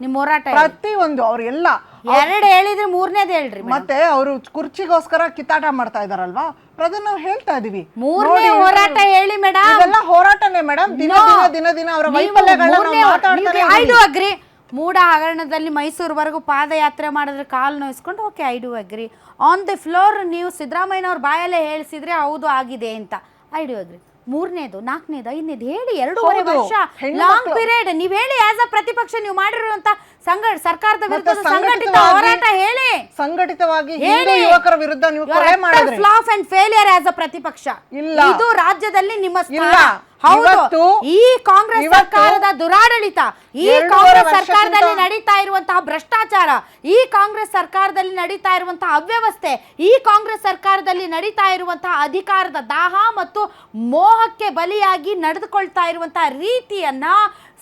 ನಿಮ್ ಹೋರಾಟ ಪ್ರತಿ ಒಂದು ಅವ್ರೆಲ್ಲ ಎರಡು ಹೇಳಿದ್ರೆ ಮೂರನೇದು ಹೇಳ್ರಿ. ಮತ್ತೆ ಅವರು ಕುರ್ಚಿಗೋಸ್ಕರ ಕಿತ್ತಾಟ ಮಾಡ್ತಾ ಇದಾರಲ್ವಾ? ಅದನ್ನ ನಾವು ಹೇಳ್ತಾ ಇದೀವಿ. ಮೂರನೇ ಹೋರಾಟ ಹೇಳಿ ಮೇಡಮ್. ಇದೆಲ್ಲ ಹೋರಾಟನೇ ಮೇಡಮ್. ದಿನ ದಿನ ದಿನ ದಿನ ಅವರ ವೈಫಲ್ಯಗಳನ್ನ ಮಾತಾಡ್ತಾರೆ ಐ ಡು ಅಗ್ರಿ. ಮೂಡ ಹಗರಣದಲ್ಲಿ ಮೈಸೂರುವರೆಗೂ ಪಾದಯಾತ್ರೆ ಮಾಡಿದ್ರೆ ಕಾಲು ನೋಯಿಸ್ಕೊಂಡು okay I do agree. On the floor ನೀವು ಸಿದ್ದರಾಮಯ್ಯನವ್ರ ಬಾಯಲ್ಲೇ ಹೇಳಿಸಿದ್ರೆ ಹೌದು ಆಗಿದೆ ಅಂತ. I do agree. ಮೂರನೇದು ನಾಲ್ಕನೇದು ಐದನೇದು ಹೇಳಿ ಎರಡೂವರೆ ಹೌದು. ವರ್ಷ ಲಾಂಗ್ ಪೀರಿಯಡ್ ನೀವ್ ಹೇಳಿ ಆಸ್ ಅ ಪ್ರತಿಪಕ್ಷ ನೀವು ಮಾಡಿರುವಂತ ಸಂಘ ಸರ್ಕಾರದ ವಿರುದ್ಧ ಸಂಘಟಿತ ಸಂಘಟಿತವಾಗಿ- ಹೋರಾಟ ಹೇಳಿ ಸಂಘಟಿತವಾಗಿ ಹೇಳಿ. ಯುವಕರ ವಿರುದ್ಧ ನೀವು ಕೊಲೆ ಮಾಡಿದ್ರಿ flop and failure as a ಪ್ರತಿಪಕ್ಷ ಇಲ್ಲ. ಇದು ರಾಜ್ಯದಲ್ಲಿ ನಿಮ್ಮ ಸ್ಥಾನ. ಇಲ್ಲ. ಹೌದು. ಈ ಕಾಂಗ್ರೆಸ್ ಸರ್ಕಾರದ ದುರಾಡಳಿತ ಈ ಕಾಂಗ್ರೆಸ್ ಸರ್ಕಾರದಲ್ಲಿ ನಡೀತಾ ಇರುವಂತಹ ಭ್ರಷ್ಟಾಚಾರ ಈ ಕಾಂಗ್ರೆಸ್ ಸರ್ಕಾರದಲ್ಲಿ ನಡೀತಾ ಇರುವಂತಹ ಅವ್ಯವಸ್ಥೆ ಈ ಕಾಂಗ್ರೆಸ್ ಸರ್ಕಾರದಲ್ಲಿ ನಡೀತಾ ಇರುವಂತಹ ಅಧಿಕಾರದ ದಾಹ ಮತ್ತು ಮೋಹಕ್ಕೆ ಬಲಿಯಾಗಿ ನಡೆದುಕೊಳ್ತಾ ಇರುವಂತಹ ರೀತಿಯನ್ನ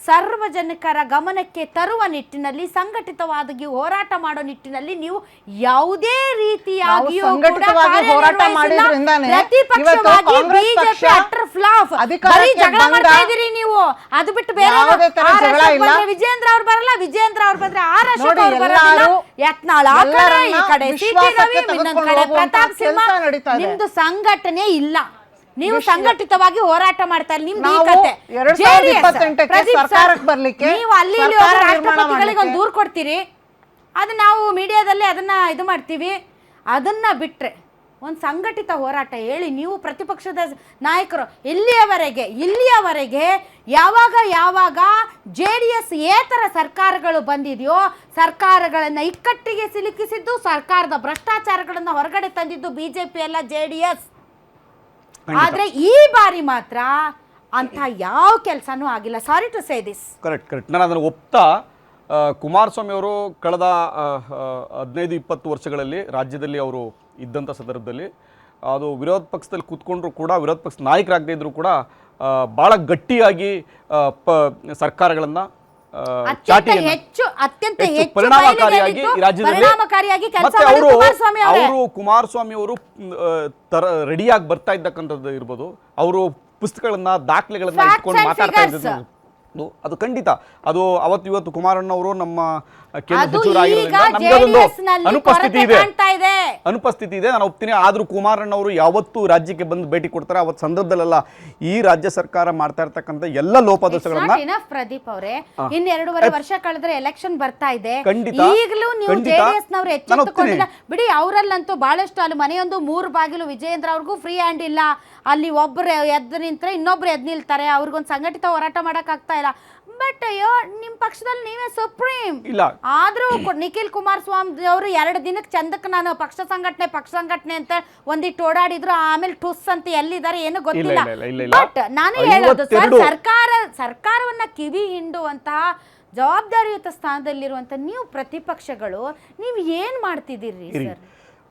ಸಾರ್ವಜನಿಕರ ಗಮನಕ್ಕೆ ತರುವ ನಿಟ್ಟಿನಲ್ಲಿ ಸಂಘಟಿತವಾಗಿ ಹೋರಾಟ ಮಾಡೋ ನಿಟ್ಟಿನಲ್ಲಿ ನೀವು ಯಾವುದೇ ರೀತಿಯಾಗಿ ಹೋರಾಟ ನೀವು. ಅದು ಬಿಟ್ಟು ಬೇರೆ ವಿಜೇಂದ್ರ ಅವ್ರು ಬರಲ್ಲ ವಿಜೇಂದ್ರ ಅವ್ರು ಬಂದ್ರೆ ಆರ್ ಯತ್ನಾಳ ನೋಡಿ, ಅವ್ರು ಯತ್ನಾಳ್ ಆ ಕಡೆ ಈ ಕಡೆ. ರವಿ ಇನ್ನೊಂದ್ ಪ್ರತಾಪ್ ಸಿಂಹ. ನಿಮ್ದು ಸಂಘಟನೆ ಇಲ್ಲ. ನೀವು ಸಂಘಟಿತವಾಗಿ ಹೋರಾಟ ಮಾಡ್ತಾ ಇಲ್ಲ ನಿಮ್ದು ಈ ನಾವು ಕತೆ. ಎರಡ್ ಸಾವಿರದ ಇಪ್ಪತ್ತೆಂಟಕ್ಕೆ ಪ್ರದೀಪ್ ಸರ್, ಸರ್ಕಾರಕ್ಕೆ ಬರ್ಲಿಕ್ಕೆ, ನೀವು ಅಲ್ಲಿ ಇಲ್ಲಿ ಸರ್ಕಾರ ಹೋಗಿ ನಿರ್ಮಾಣ ರಾಷ್ಟ್ರಪತಿಗಳಿಗೆ ಒಂದು. ದೂರು ಕೊಡ್ತೀರಿ. ಅದು ನಾವು ಮೀಡಿಯಾದಲ್ಲಿ ಅದನ್ನ ಇದು ಮಾಡ್ತೀವಿ. ಅದನ್ನ ಬಿಟ್ರೆ ಒಂದು ಸಂಘಟಿತ ಹೋರಾಟ ಹೇಳಿ ನೀವು ಪ್ರತಿಪಕ್ಷದ ನಾಯಕರು ಇಲ್ಲಿಯವರೆಗೆ ಇಲ್ಲಿಯವರೆಗೆ ಯಾವಾಗ ಯಾವಾಗ ಜೆ ಡಿ ಎಸ್ ಏತರ ಸರ್ಕಾರಗಳು ಬಂದಿದೆಯೋ ಸರ್ಕಾರಗಳನ್ನು ಇಕ್ಕಟ್ಟಿಗೆ ಸಿಲುಕಿಸಿದ್ದು ಸರ್ಕಾರದ ಭ್ರಷ್ಟಾಚಾರಗಳನ್ನು ಹೊರಗಡೆ ತಂದಿದ್ದು ಬಿ ಜೆ ಪಿ ಅಲ್ಲ ಜೆ ಡಿ ಎಸ್ ಆದರೆ ಈ ಬಾರಿ ಮಾತ್ರ ಅಂತ ಯಾವ ಕೆಲಸನೂ ಆಗಿಲ್ಲ. Sorry to say this correct correct ನಾನು ಅದನ್ನು ಒಪ್ತಾ ಕುಮಾರಸ್ವಾಮಿ ಅವರು ಕಳೆದ ಹದಿನೈದು ಇಪ್ಪತ್ತು ವರ್ಷಗಳಲ್ಲಿ ರಾಜ್ಯದಲ್ಲಿ ಅವರು ಇದ್ದಂಥ ಸಂದರ್ಭದಲ್ಲಿ ಅದು ವಿರೋಧ ಪಕ್ಷದಲ್ಲಿ ಕೂತ್ಕೊಂಡ್ರು ಕೂಡ ವಿರೋಧ ಪಕ್ಷ ನಾಯಕರಾಗದೇ ಇದ್ದರೂ ಕೂಡ ಭಾಳ ಗಟ್ಟಿಯಾಗಿ ಪ ಸರ್ಕಾರಗಳನ್ನು ಅತ್ಯಂತ ಹೆಚ್ಚು ಅತ್ಯಂತ ಹೆಚ್ಚು ಪರಿಣಾಮಕಾರಿಯಾಗಿ ರಾಜ್ಯದಲ್ಲಿ ಪರಿಣಾಮಕಾರಿಯಾಗಿ ಮತ್ತೆ ಅವರು ಕುಮಾರಸ್ವಾಮಿ ಅವರೇ ಕುಮಾರಸ್ವಾಮಿ ಅವರು ತರ ರೆಡಿಯಾಗಿ ಬರ್ತಾ ಇದ್ದಕ್ಕಂಥದ್ದು ಇರ್ಬೋದು ಅವರು ಪುಸ್ತಕಗಳನ್ನ ದಾಖಲೆಗಳನ್ನ ಇಟ್ಕೊಂಡು ಮಾತಾಡ್ತಾ. ಇದ್ದದ್ದು ಅದು- ಅದು ಖಂಡಿತ. ಅದು ಅವತ್ತು ಇವತ್ತು ಕುಮಾರಣ್ಣ ಅವರು ನಮ್ಮ ಕೇಂದ್ರ ಅದು ಸಚಿವರಾಗಿರೋದ್ರಿಂದ ಈಗ ನಮ್ಗೆ ಅದೊಂದು JDS ನಲ್ಲಿ ಅನುಪಸ್ಥಿತಿ ಕೊರತೆ ಇದೆ. ಕಾಣ್ತಾ ಇದೆ. ಅನುಪಸ್ಥಿತಿ ಇದೆ ನಾನು ಒಪ್ತೀನಿ. ಆದ್ರೂ ಕುಮಾರಣ್ಣವರು ಯಾವತ್ತು ರಾಜ್ಯಕ್ಕೆ ಬಂದು ಭೇಟಿ ಕೊಡ್ತಾರೆ. ಅವತ್ತು ಸಂದರ್ಭದಲ್ಲೆಲ್ಲ ಈ ರಾಜ್ಯ ಸರ್ಕಾರ ಮಾಡ್ತಾ ಇರ್ತಕ್ಕಂಥ ಎಲ್ಲ ಲೋಪದೋಷಗಳನ್ನ ಇನಫ್ ಪ್ರದೀಪ್ ಅವರೇ. ಇನ್ ಎರಡೂವರೆ ವರ್ಷ ಕಳೆದ್ರೆ ಎಲೆಕ್ಷನ್ ಬರ್ತಾ ಇದೆ. ಖಂಡಿತ. ಈಗಲೂ ನೀವು ಖಂಡಿತ. ಜೆಡಿಎಸ್ ನವರು ನಾನು ಎಚ್ಚೆತ್ತುಕೊಂಡಿಲ್ಲ ಬಿಡಿ ಅವರಲ್ಲಂತೂ ಬಹಳಷ್ಟು ಅಲ್ಲಿ ಮನೆಯೊಂದು ಮೂರು ಬಾಗಿಲು ವಿಜಯೇಂದ್ರ ಅವ್ರಿಗೂ ಫ್ರೀ ಹ್ಯಾಂಡ್ ಇಲ್ಲ. ಅಲ್ಲಿ ಒಬ್ಬರು ಎದ್ದು ನಿಂತರೆ ಇನ್ನೊಬ್ರು ಎದ್ದು ನಿಲ್ತಾರೆ ಅವ್ರಿಗೊಂದು ಸಂಘಟಿತ ಹೋರಾಟ ಮಾಡಕ್ ಆಗ್ತಾ ಇಲ್ಲ. ಬಟ್ ಅಯ್ಯೋ ನಿಮ್ ಪಕ್ಷದಲ್ಲಿ ನೀವೇ ಸುಪ್ರೀಂ. ಇಲ್ಲ. ಆದ್ರೂ ನಿಖಿಲ್ ಕುಮಾರಸ್ವಾಮಿ ಅವರು ಎರಡು ದಿನಕ್ಕೆ ಚಂದಕ್ಕೆ ನಾನು ಪಕ್ಷ ಸಂಘಟನೆ ಪಕ್ಷ ಸಂಘಟನೆ ಅಂತ ಒಂದಿಟ್ಟು ಓಡಾಡಿದ್ರು ಆಮೇಲೆ ಟುಸ್ ಅಂತ ಎಲ್ಲಿದ್ದಾರೆ ಏನು ಗೊತ್ತಿಲ್ಲ. ಬಟ್ ನಾನು ಹೇಳೋದು ಸರ್ ಸರ್ಕಾರ ಸರ್ಕಾರವನ್ನ ಕಿವಿ ಹಿಂಡುವಂತಹ ಜವಾಬ್ದಾರಿಯುತ ಸ್ಥಾನದಲ್ಲಿರುವಂತ ನೀವು ಪ್ರತಿಪಕ್ಷಗಳು ನೀವು ಏನ್ ಮಾಡ್ತಿದ್ದೀರಿ ಸರ್?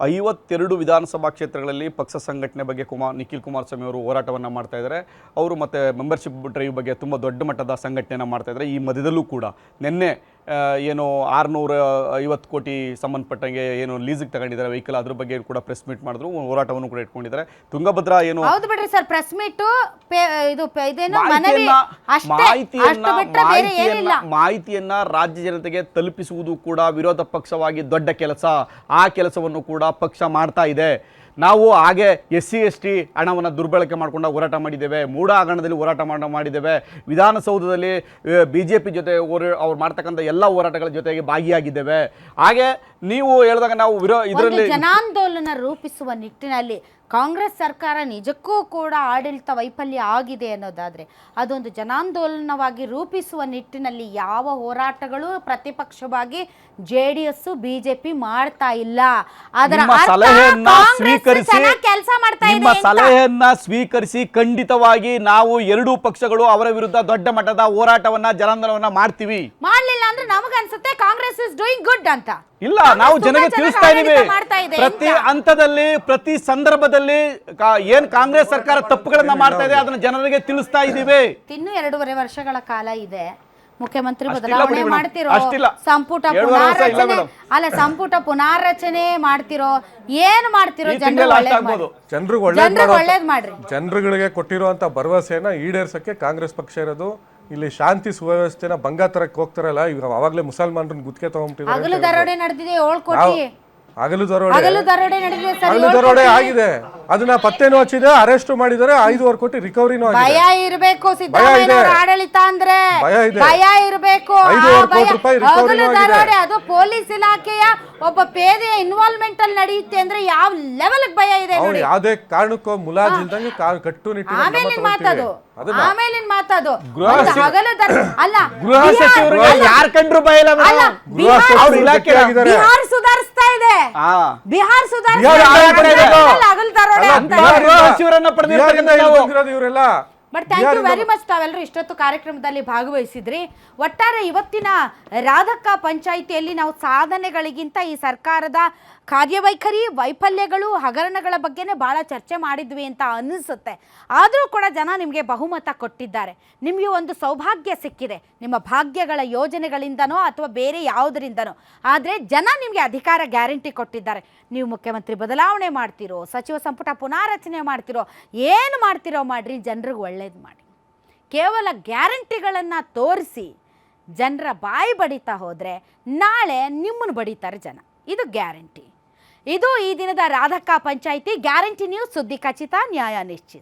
ಐವತ್ತೆರಡು ವಿಧಾನಸಭಾ ಕ್ಷೇತ್ರಗಳಲ್ಲಿ ಪಕ್ಷ ಸಂಘಟನೆ ಬಗ್ಗೆ ಕುಮಾರ್ ನಿಖಿಲ್ ಕುಮಾರಸ್ವಾಮಿ ಅವರು ಹೋರಾಟವನ್ನು ಮಾಡ್ತಾ ಇದ್ದಾರೆ. ಅವರು ಮತ್ತು ಮೆಂಬರ್ಶಿಪ್ ಡ್ರೈವ್ ಬಗ್ಗೆ ತುಂಬ ದೊಡ್ಡ ಮಟ್ಟದ ಸಂಘಟನೆಯನ್ನು ಮಾಡ್ತಾ ಇದ್ದಾರೆ. ಈ ಮಧ್ಯದಲ್ಲೂ ಕೂಡ ನಿನ್ನೆ ಏನು ಆರುನೂರ ಐವತ್ತು ಕೋಟಿ ಸಂಬಂಧಪಟ್ಟಂಗೆ ಏನು ಲೀಸಿಗೆ ತಗೊಂಡಿದ್ದಾರೆ ವೆಹಿಕಲ್ ಅದ್ರ ಬಗ್ಗೆ ಕೂಡ ಪ್ರೆಸ್ ಮೀಟ್ ಮಾಡಿದ್ರು. ಹೋರಾಟವನ್ನು ಕೂಡ ಇಟ್ಕೊಂಡಿದ್ದಾರೆ. ತುಂಗಭದ್ರಾ ಏನು ಹೌದು ಬಿಡ್ರಿ ಸರ್ ಪ್ರೆಸ್ ಮೀಟ್ ಇದು ಇದೇನು ಮನವಿ. ಮಾಹಿತಿಯನ್ನ ಅಷ್ಟೇ ಮಾಹಿತಿಯನ್ನ ಅಷ್ಟು ಬಿಟ್ರೆ ಬೇರೆ ಏನಿಲ್ಲ. ಮಾಹಿತಿಯನ್ನ ರಾಜ್ಯ ಜನತೆಗೆ ತಲುಪಿಸುವುದು ಕೂಡ ವಿರೋಧ ಪಕ್ಷವಾಗಿ ದೊಡ್ಡ ಕೆಲಸ. ಆ ಕೆಲಸವನ್ನು ಕೂಡ ಪಕ್ಷ ಮಾಡ್ತಾ ಇದೆ. ನಾವು ಹಾಗೆ ಎಸ್ ಸಿ ಎಸ್ ಟಿ ಹಣವನ್ನು ದುರ್ಬಳಕೆ ಮಾಡಿಕೊಂಡು ಹೋರಾಟ ಮಾಡಿದ್ದೇವೆ ಮೂಡ ಹಗರಣದಲ್ಲಿ ಹೋರಾಟ ಮಾಡ ಮಾಡಿದ್ದೇವೆ. ವಿಧಾನಸೌಧದಲ್ಲಿ ಬಿ ಜೆ ಪಿ ಜೊತೆ ಹೋರ- ಅವ್ರು ಮಾಡ್ತಕ್ಕಂಥ ಎಲ್ಲ ಹೋರಾಟಗಳ ಜೊತೆಗೆ ಭಾಗಿಯಾಗಿದ್ದೇವೆ. ಹಾಗೆ ನೀವು ಹೇಳಿದಾಗ ನಾವು ವಿರೋ ಇದರಲ್ಲಿ ಜನಾಂದೋಲನ ರೂಪಿಸುವ ನಿಟ್ಟಿನಲ್ಲಿ ಕಾಂಗ್ರೆಸ್ ಸರ್ಕಾರ ನಿಜಕ್ಕೂ ಕೂಡ ಆಡಳಿತ ವೈಫಲ್ಯ ಆಗಿದೆ ಅನ್ನೋದಾದ್ರೆ ಅದೊಂದು ಜನಾಂದೋಲನವಾಗಿ ರೂಪಿಸುವ ನಿಟ್ಟಿನಲ್ಲಿ ಯಾವ ಹೋರಾಟಗಳು ಪ್ರತಿಪಕ್ಷವಾಗಿ ಜೆ ಡಿ ಎಸ್ ಬಿಜೆಪಿ ಮಾಡ್ತಾ ಇಲ್ಲ ಅದರ ನಿಮ್ಮ ಸಲಹೆಯನ್ನ ಸ್ವೀಕರಿಸಿ ಕೆಲಸ ಮಾಡ್ತಾ ನಿಮ್ಮ. ಸಲಹೆಯನ್ನ ಸ್ವೀಕರಿಸಿ ಖಂಡಿತವಾಗಿ ನಾವು ಎರಡೂ ಪಕ್ಷಗಳು ಅವರ ವಿರುದ್ಧ ದೊಡ್ಡ ಮಟ್ಟದ ಹೋರಾಟವನ್ನ ಜನಾಂದೋಲನ ಮಾಡ್ತೀವಿ ಮಾಡ್ಲಿಲ್ಲ ಅಂದ್ರೆ ನಮಗನ್ಸುತ್ತೆ ಕಾಂಗ್ರೆಸ್ ಇಸ್ ಡೂಯಿಂಗ್ ಗುಡ್ ಅಂತ ಇಲ್ಲ ನಾವು ಜನರಿಗೆ ಜನಗೆ ತಿಳಿಸ್ತಾ ಇದೀವಿ ಪ್ರತಿ. ಹಂತದಲ್ಲಿ ಪ್ರತಿ ಸಂದರ್ಭದಲ್ಲಿ ಕಾ- ಏನ್ ಕಾಂಗ್ರೆಸ್ ಸರ್ಕಾರ ತಪ್ಪುಗಳನ್ನ ಮಾಡ್ತಾ ಇದೆ ಅದನ್ನ ಜನರಿಗೆ ತಿಳಿಸ್ತಾ ಇದೀವಿ. ಇನ್ನು ಎರಡೂವರೆ ವರ್ಷಗಳ ಕಾಲ ಇದೆ. ಮುಖ್ಯಮಂತ್ರಿ ಬದಲಾವಣೆ ಮಾಡ್ತಿರೋ ಸಂಪುಟ ಪುನಾರಚನೆ ಅಲ್ಲ ಸಂಪುಟ ಪುನಾರಚನೆ ಮಾಡ್ತಿರೋ ಏನ್ ಮಾಡ್ತಿರೋ ಜನರಿಗೆ ಒಳ್ಳೇದ್ ಜನರಿಗೆ ಮಾಡೋ ಒಳ್ಳೇದ್ ಮಾಡ್ರಿ. ಜನರುಗಳಿಗೆ ಕೊಟ್ಟಿರುವಂತ ಭರವಸೆಯನ್ನ ಈಡೇರ್ಸಕ್ಕೆ ಕಾಂಗ್ರೆಸ್ ಪಕ್ಷ ಇರೋದು. ಇಲ್ಲಿ ಶಾಂತಿ ಸುವ್ಯವಸ್ಥೆನ ಭಂಗ ತರಕ್ ಹೋಗ್ತಾರಲ್ಲ ಈಗ ಅವಾಗ್ಲೇ ಮುಸಲ್ಮಾನರನ್ನ ಗುತ್ತಿಗೆ ಹಗಲು ಹಗಲು ದರೋಡೆ ಹಗಲು ದರೋಡೆ ನಡೆದಿದೆ ಸರ್ ಹಗಲು ದರೋಡೆ ಆಗಿದೆ. ಅದನ್ನ ಪತ್ತೆನೂ ಹಚ್ಚಿದೆ ಅರೆಸ್ಟ್ ಮಾಡಿದರೆ ಐದುವರೆ ಕೋಟಿ ರಿಕವರಿನೂ ಆಗಿದೆ. ಭಯ ಇರಬೇಕು ಸಿದ್ದರಾಮಯ್ಯ ಆಡಳಿತ ಅಂದ್ರೆ. ಭಯ ಇದೆ. ಭಯ ಇರ್ಬೇಕು. ಐದೂವರೆ ಕೋಟಿ ರೂಪಾಯಿ recovery ಆಗಿದೆ. ಅದು ಪೊಲೀಸ್ ಇಲಾಖೆಯ ಒಬ್ಬ ಪೇದೆಯ ಇನ್ವಾಲ್ವ್ಮೆಂಟ್ ಅಲ್ಲಿ ನಡೆಯುತ್ತೆ ಅಂದ್ರೆ ಯಾವ ಲೆವೆಲ್ ಭಯ ಇದೆ ಅವ್ನು ನೋಡಿ. ಯಾವ್ದೇ ಕಾರಣಕ್ಕೂ ಮುಲಾಜಿಲ್ದಂಗೆ ಕಾ- ಕಟ್ಟುನಿಟ್ಟಿನ ಆಮೇಲೆ ಆಮೇಲಿನ ಮಾತದು. ತಗೊಳ್ತೀವಿ ಅದನ್ನ ಆಮೇಲಿನ ಮಾತದು. ಗೃಹ ಒಂದು ಸಚಿವ- ಅಲ್ಲ ಗೃಹ ಬಿಹಾರ್- ಸಚಿವರಿಗೆ ಅಲ್ಲ, ಯಾರ್ ಕಂಡ್ರು ಭಯ ಇಲ್ಲ ಅಲ್ಲ, ಮೇಡಮ್ ಗೃಹ ಬಿಹಾರ್- ಸಚಿವರು ಅವ್ರ ಇಲಾಖೆ ಬಿಹಾರ್ ಸುಧಾರಿಸ್ತಾ ಇದೆ. ಹಾ. ಬಿಹಾರ್ ಸುಧಾರಿಸ್ತಾ ಬಿಹಾರ್ ಇದೆ. ಯಾವ ಕಡೆ ಇದೆ? ಅಲ್ಲ, ಹಗಲು ಅಲ್ಲ, ಅಂತ ಬಿಹಾರ್ ಬಿಹಾರಿಂದ- ಗೃಹ ಸಚಿವರನ್ನ ಪಡೆದಿರ್ತಕ್ಕಂಥ ಇಲ್ಲಿ ಬಂದಿರೋದು ಇವರೆಲ್ಲ? But thank you very much ತಾವೆಲ್ಲರೂ ಇಷ್ಟೊತ್ತು ಕಾರ್ಯಕ್ರಮದಲ್ಲಿ ಭಾಗವಹಿಸಿದ್ರಿ. ಒಟ್ಟಾರೆ ಇವತ್ತಿನ ರಾಧಕ್ಕ ಪಂಚಾಯಿತಿಯಲ್ಲಿ ನಾವು ಸಾಧನೆಗಳಿಗಿಂತ ಈ ಸರ್ಕಾರದ ಕಾರ್ಯವೈಖರಿ ವೈಫಲ್ಯಗಳು ಹಗರಣಗಳ ಬಗ್ಗೆನೇ ಭಾಳ ಚರ್ಚೆ ಮಾಡಿದ್ವಿ ಅಂತ ಅನಿಸುತ್ತೆ ಆದರೂ ಕೂಡ ಜನ ನಿಮಗೆ ಬಹುಮತ ಕೊಟ್ಟಿದ್ದಾರೆ. ನಿಮಗೆ ಒಂದು ಸೌಭಾಗ್ಯ ಸಿಕ್ಕಿದೆ. ನಿಮ್ಮ ಭಾಗ್ಯಗಳ ಯೋಜನೆಗಳಿಂದನೋ ಅಥವಾ ಬೇರೆ ಯಾವುದರಿಂದನೋ. ಆದರೆ ಜನ ನಿಮಗೆ ಅಧಿಕಾರ ಗ್ಯಾರಂಟಿ ಕೊಟ್ಟಿದ್ದಾರೆ. ನೀವು ಮುಖ್ಯಮಂತ್ರಿ ಬದಲಾವಣೆ ಮಾಡ್ತಿರೋ ಸಚಿವ ಸಂಪುಟ ಪುನಾರಚನೆ ಮಾಡ್ತಿರೋ ಏನು ಮಾಡ್ತಿರೋ ಮಾಡಿರಿ ಜನರಿಗೆ ಒಳ್ಳೇದು ಮಾಡಿ. ಕೇವಲ ಗ್ಯಾರಂಟಿಗಳನ್ನು ತೋರಿಸಿ ಜನರ ಬಾಯಿ ಬಡಿತಾ ಹೋದರೆ ನಾಳೆ ನಿಮ್ಮನ್ನು ಬಡಿತಾರೆ ಜನ. ಇದು ಗ್ಯಾರಂಟಿ. ಇದು ಈ ದಿನದ ರಾಧಕ್ಕ ಪಂಚಾಯಿತಿ ಗ್ಯಾರಂಟಿ ನ್ಯೂಸ್ ಸುದ್ದಿ ಖಚಿತ ನ್ಯಾಯ ನಿಶ್ಚಿತ.